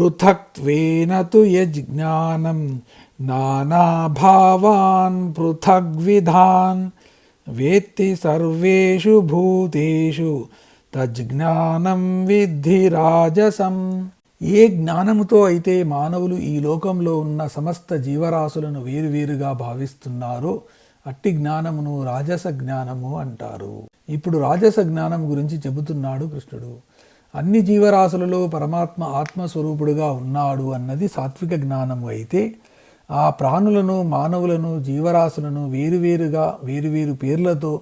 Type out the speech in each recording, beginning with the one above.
పృథక్త్వేన తు యజ్ఞానం నానాభావాన్ పృథగ్విధాన్ వేత్తి సర్వేషు భూతేషు తజ్జ్ఞానం విద్ధి రాజసం. ఏ జ్ఞానముతో అయితే మానవులు ఈ లోకంలో ఉన్న సమస్త జీవరాశులను వేరువేరుగా భావిస్తున్నారో అట్టి జ్ఞానమును రాజస జ్ఞానము అంటారు. ఇప్పుడు రాజస జ్ఞానం గురించి చెబుతున్నాడు కృష్ణుడు. అన్ని జీవరాశులలో పరమాత్మ ఆత్మస్వరూపుడుగా ఉన్నాడు అన్నది సాత్విక జ్ఞానము అయితే ఆ ప్రాణులను మానవులను జీవరాశులను వేరువేరుగా వేరువేరు పేర్లతో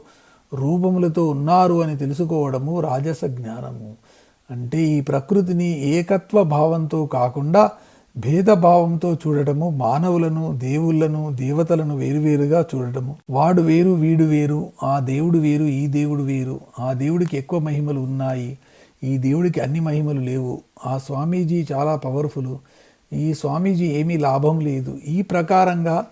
రూపములతో ఉన్నారు అని తెలుసుకోవడము రాజస జ్ఞానము. అంటే ఈ ప్రకృతిని ఏకత్వ భావంతో కాకుండా భేదభావంతో చూడటము మానవులను దేవుళ్ళను దేవతలను వేరువేరుగా చూడటము. వాడు వేరు వీడు వేరు ఆ దేవుడు వేరు ఈ దేవుడు వేరు ఆ దేవుడికి ఎక్కువ మహిమలు ఉన్నాయి. ఈ దేవుడికి అన్ని మహిమలు లేవు. ఆ స్వామీజీ చాలా పవర్ఫుల్. ఈ స్వామీజీ ఏమీ లాభం లేదు. ఈ ప్రకారంగా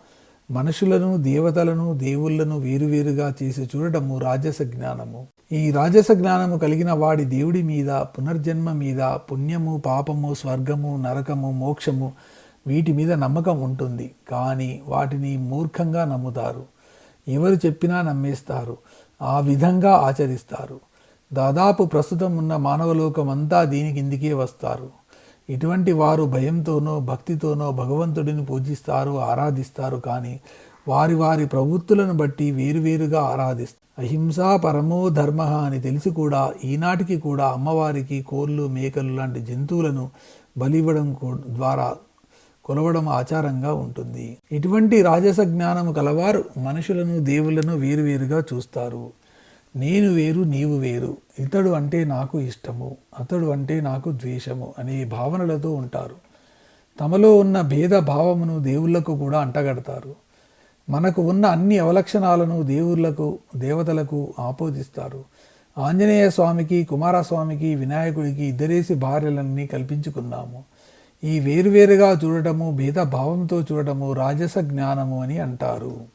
మనుషులను దేవతలను దేవుళ్ళను వేరువేరుగా చేసి చూడటము రాజస జ్ఞానము. ఈ రాజస జ్ఞానము కలిగిన వాడి దేవుడి మీద పునర్జన్మ మీద పుణ్యము పాపము స్వర్గము నరకము మోక్షము వీటి మీద నమ్మకం ఉంటుంది. కానీ వాటిని మూర్ఖంగా నమ్ముతారు. ఎవరు చెప్పినా నమ్మేస్తారు. ఆ విధంగా ఆచరిస్తారు. దాదాపు ప్రస్తుతం ఉన్న మానవలోకం అంతా దీని కిందికే వస్తారు. ఇటువంటి వారు భయంతోనో భక్తితోనో భగవంతుడిని పూజిస్తారు ఆరాధిస్తారు కానీ వారి వారి ప్రవృత్తులను బట్టి వేరువేరుగా ఆరాధిస్తారు. అహింసా పరమో ధర్మ అని తెలిసి కూడా ఈనాటికి కూడా అమ్మవారికి కోళ్ళు మేకలు లాంటి జంతువులను బలివ్వడం ద్వారా కొలవడం ఆచారంగా ఉంటుంది. ఇటువంటి రాజస జ్ఞానము కలవారు మనుషులను దేవుళ్ళను వేరువేరుగా చూస్తారు. నేను వేరు నీవు వేరు. ఇతడు అంటే నాకు ఇష్టము అతడు అంటే నాకు ద్వేషము అనే భావనలతో ఉంటారు. తమలో ఉన్న భేద భావమును దేవుళ్ళకు కూడా అంటగడతారు. మనకు ఉన్న అన్ని అవలక్షణాలను దేవుళ్ళకు దేవతలకు ఆపోదిస్తారు. ఆంజనేయ స్వామికి కుమారస్వామికి వినాయకుడికి ఇద్దరేసి భార్యలన్నీ కల్పించుకున్నాము. ఈ వేరువేరుగా చూడటము భేద భావంతో చూడటము రాజస జ్ఞానము అని అంటారు.